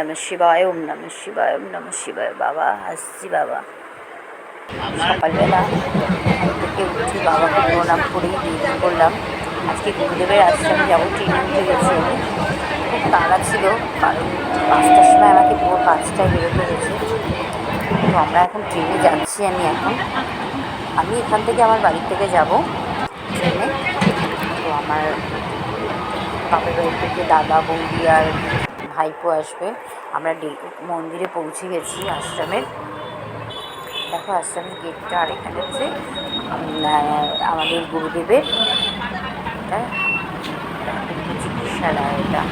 নমঃ শিবায়, ওম নমঃ শিবায়, ওম নমঃ শিবায়, বাবা, আসছি বাবা। সকালবেলা থেকে উঠে বাবাকে প্রণাম করেই বেরিয়ে পড়লাম। আজকে গুরুদেবের আশ্রমে যাব, ট্রেনে উঠে গেছি খুব তাড়া ছিল, কারণ পাঁচটার সময় আমাকে ভোর পাঁচটায় বেরোতে হয়েছে। তো আমরা এখন ট্রেনে যাচ্ছি আমি এখন। আমি এখান থেকে আমার বাড়ি থেকে যাব ট্রেনে। তো আমার বাপের বাড়ি থেকে দাদা, বৌদি আর ভাইপো আসবে। আমরা মন্দিরে পৌঁছে গেছি আশ্রমের দেখো আশ্রমের গেটটা আর এখানে হচ্ছে আমাদের গুরুদেবের। চিকিৎসালয় এটা।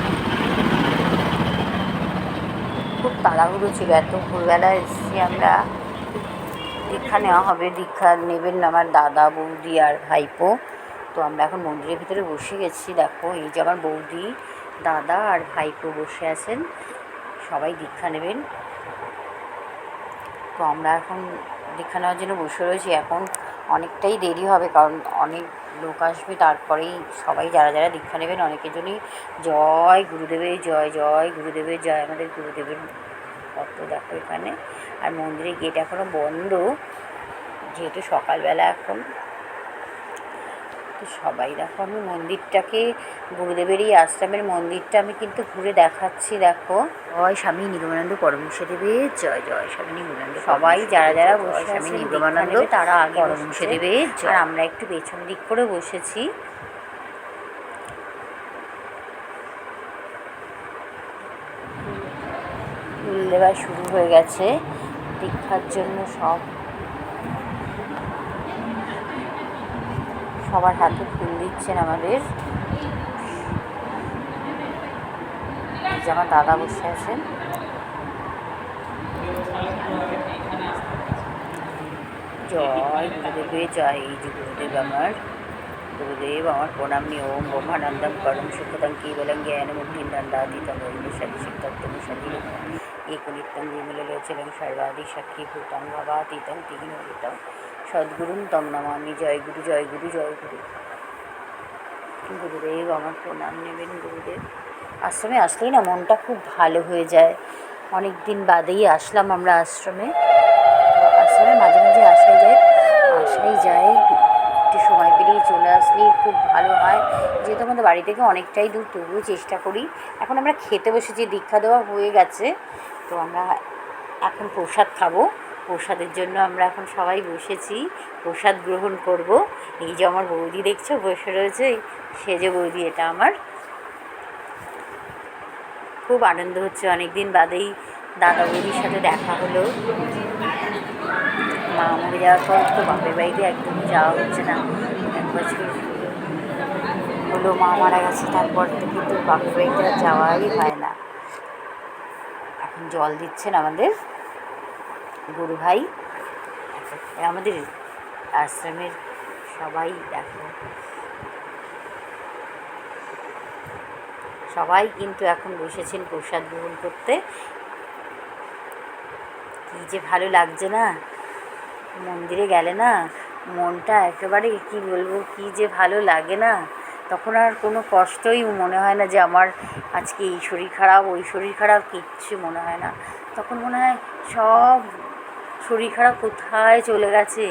খুব তাড়াহুড়ো ছিল। এত ভোরবেলা এসেছি আমরা। দীক্ষা নেওয়া হবে। দীক্ষা নেবেন না আমার দাদা, বৌদি আর ভাইপো। তো আমরা এখন মন্দিরের ভিতরে বসে গেছি। দেখো, এই যে আমার বৌদি দাদা আর ভাইপো বসে আছেন। সবাই দীক্ষা নেবেন। তো আমরা এখন দীক্ষা নেওয়ার জন্য বসে রয়েছি। এখন অনেকটাই দেরি হবে কারণ অনেক লোক আসবে। তারপরেই সবাই যারা যারা দীক্ষা নেবেন, অনেকের জন্যই জয় গুরুদেবের জয় জয় গুরুদেবের জয়। আমাদের গুরুদেবের কত দেখো এখানে। আর মন্দিরের গেট এখনও বন্ধ, যেহেতু সকালবেলা এখন। তো সবাই দেখো আমি মন্দিরটাকে গুরুদেবের এই আশ্রমের মন্দিরটা আমি কিন্তু ঘুরে দেখাচ্ছি দেখো। জয় স্বামী নিগমানন্দ পরমংশ দেবে জয় জয় স্বামী নিগমানন্দ সবাই যারা যারা বসে স্বামী নিগমানন্দ তারা আগে পরমংশ দেবে আর আমরা একটু পেছন দিক করে বসেছি। ফুল দেওয়া শুরু হয়ে গেছে। দীক্ষার জন্য সব সবার হাতে ফুল দিচ্ছেন আমাদের। আমার দাদা বসে আছেন। জয় গুরুদেবে, জয় যে গুরুদেব আমার। গুরুদেব আমার প্রণাম নিয়ে ওম ব্রহ্মানন্দম করম সুখতম কেবলম জ্ঞান মুক্তিম দণ্ডাতীতম সাদি সিদ্ধত্তম সাদি একনিত্যম বিমলোচনং সর্বাদি সাক্ষী ভূতং ভবাতীতং তিহিনতীতম সদ্গুরুম তম নমামি জয় গুরু জয় গুরু জয় গুরু। গুরুদেব আমার প্রণাম নেবেন, গুরুদেব। আশ্রমে আসলেই না মনটা খুব ভালো হয়ে যায়। অনেক দিন বাদেই আসলাম আমরা আশ্রমে। আশ্রমে মাঝে মাঝে আসাই যায় আসাই যায়। একটু সময় পেলেই চলে আসলেই খুব ভালো হয়। যেহেতু আমাদের বাড়ি থেকে অনেকটাই দূর, তবুও চেষ্টা করি। এখন আমরা খেতে বসেছি, দীক্ষা দেওয়া হয়ে গেছে। তো আমরা এখন প্রসাদ খাব। প্রসাদের জন্য আমরা এখন সবাই বসেছি, প্রসাদ গ্রহণ করব। এই যে আমার বৌদি দেখছ বসে রয়েছে সে যে বৌদি এটা আমার। খুব আনন্দ হচ্ছে অনেক দিন বাদেই দাদা বৌদির সাথে দেখা হলো। মা মরে যাওয়ার পর তো বাপের বাড়িতে একদমই যাওয়া হচ্ছে না। এক বছর হলো মা মারা গেছে, তারপর তো কিন্তু বাপের বাড়িতে যাওয়াই হয় না। এখন জল দিচ্ছেন আমাদের। গুরু ভাই। আমাদের আশ্রমের সবাই দেখো। সবাই কিন্তু এখন বসেছেন প্রসাদ গ্রহণ করতে। কী যে ভালো লাগছে না। মন্দিরে গেলে না মনটা একেবারে কি বলব, কি যে ভালো লাগে না। তখন আর কোনো কষ্টই মনে হয় না যে আমার আজকে এই শরীর খারাপ, ওই শরীর খারাপ, কিচ্ছু মনে হয় না। তখন মনে হয় সব শরীর খারাপ কোথায় চলে গেছে?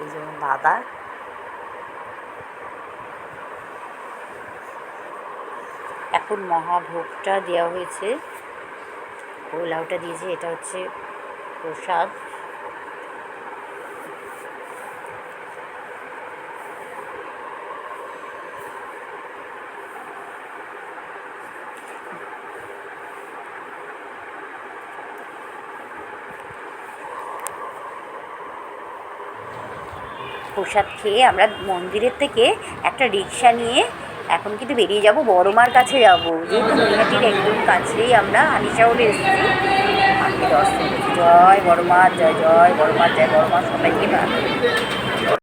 এই যেমন দাদা। এখন মহাভোগটা দেওয়া হয়েছে। পোলাওটা দিয়েছে এটা হচ্ছে প্রসাদ। প্রসাদ খেয়ে আমরা মন্দিরের থেকে একটা রিক্সা নিয়ে এখন কিন্তু বেরিয়ে যাব, বড়মার কাছে যাব। যেহেতু নৈহাটির একদম কাছেই আমরা হানিশহরে এসেছি। আমি দর্শন জয় বড়মার, জয় জয় বড়মার, জয় বড়মা সবাইকে ভালো